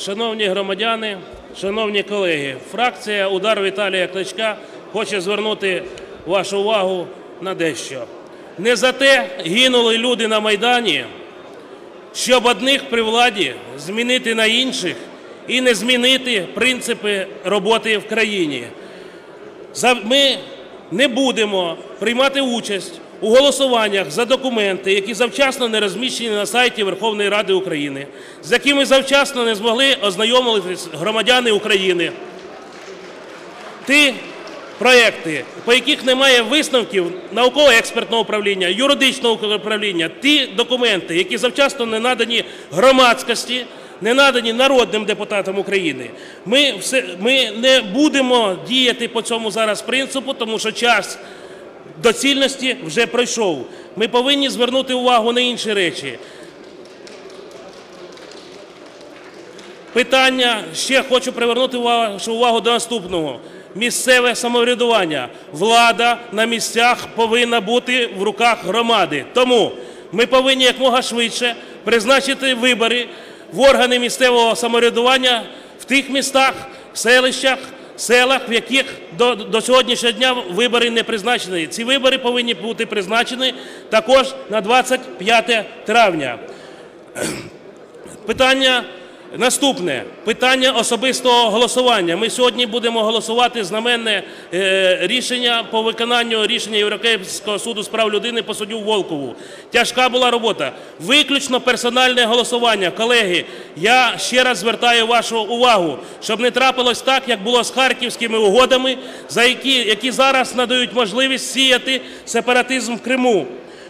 Шановні громадяни, шановні колеги, фракція «Удар Віталія Кличка» хоче звернути вашу увагу на дещо. Не за те гинули люди на Майдані, щоб одних при владі змінити на інших і не змінити принципи роботи в країні. Ми не будемо приймати участь у голосуваннях за документи, які завчасно не розміщені на сайті Верховної Ради України, з якими завчасно не змогли ознайомитись громадяни України. Ті проекти, по яких немає висновків науково-експертного управління, юридичного управління, ті документи, які завчасно не надані громадськості, не надані народним депутатам України. Ми, все, ми не будемо діяти по цьому зараз принципу, тому що час доцільності вже пройшов. Ми повинні звернути увагу на інші речі. Питання ще хочу привернути вашу увагу до наступного. Місцеве самоврядування. Влада на місцях повинна бути в руках громади. Тому ми повинні якмога швидше призначити вибори в органи місцевого самоврядування в тих містах, селищах, селах, в яких до, до сьогоднішнього дня вибори не призначені. Ці вибори повинні бути призначені також на 25 травня. Питання наступне. Питання особистого голосування. Ми сьогодні будемо голосувати знаменне е, рішення по виконанню рішення Європейського суду з прав людини по суддю Волкову. Тяжка була робота. Виключно персональне голосування. Колеги, я ще раз звертаю вашу увагу, щоб не трапилось так, як було з харківськими угодами, за які, які зараз надають можливість сіяти сепаратизм в Криму.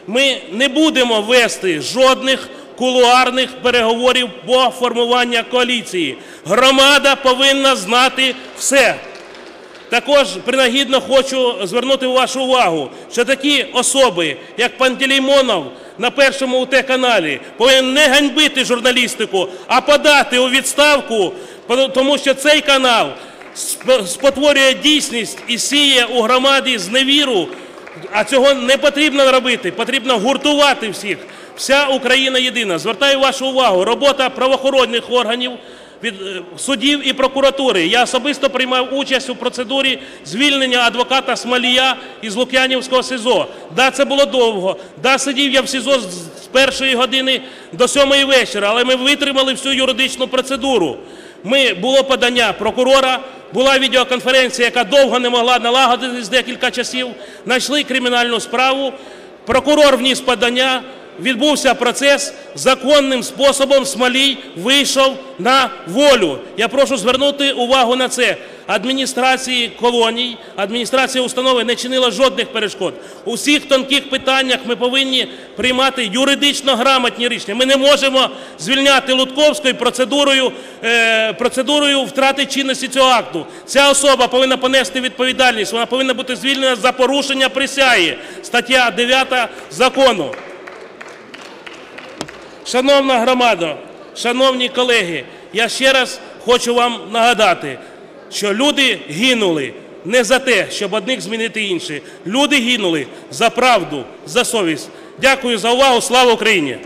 Ми не будемо вести жодних кулуарних переговорів по формуванню коаліції. Громада повинна знати все. Також принагідно хочу звернути вашу увагу, що такі особи, як Пантелеймонов на першому УТ-каналі, повинні не ганьбити журналістику, а подати у відставку, тому що цей канал сп- спотворює дійсність і сіє у громаді зневіру, а цього не потрібно робити, потрібно гуртувати всіх. Вся Україна єдина. Звертаю вашу увагу, робота правоохоронних органів, від е, судів і прокуратури. Я особисто приймав участь у процедурі звільнення адвоката Смолія із Лук'янівського СИЗО. Да, це було довго. Да, сидів я в СИЗО з з першої години до сьомої вечора, але ми витримали всю юридичну процедуру. Ми було подання прокурора, була відеоконференція, яка довго не могла налагодитись декілька часів. Знайшли кримінальну справу. Прокурор вніс подання. Відбувся процес, законним способом Смолій вийшов на волю. Я прошу звернути увагу на це. Адміністрації колоній, адміністрація установи не чинила жодних перешкод. У всіх тонких питаннях ми повинні приймати юридично грамотні рішення. Ми не можемо звільняти Лутковською процедурою, е, процедурою втрати чинності цього акту. Ця особа повинна понести відповідальність, вона повинна бути звільнена за порушення присяги. Стаття 9 закону. Шановна громада, шановні колеги, я ще раз хочу вам нагадати, що люди гинули не за те, щоб одних змінити інші. Люди гинули за правду, за совість. Дякую за увагу. Слава Україні!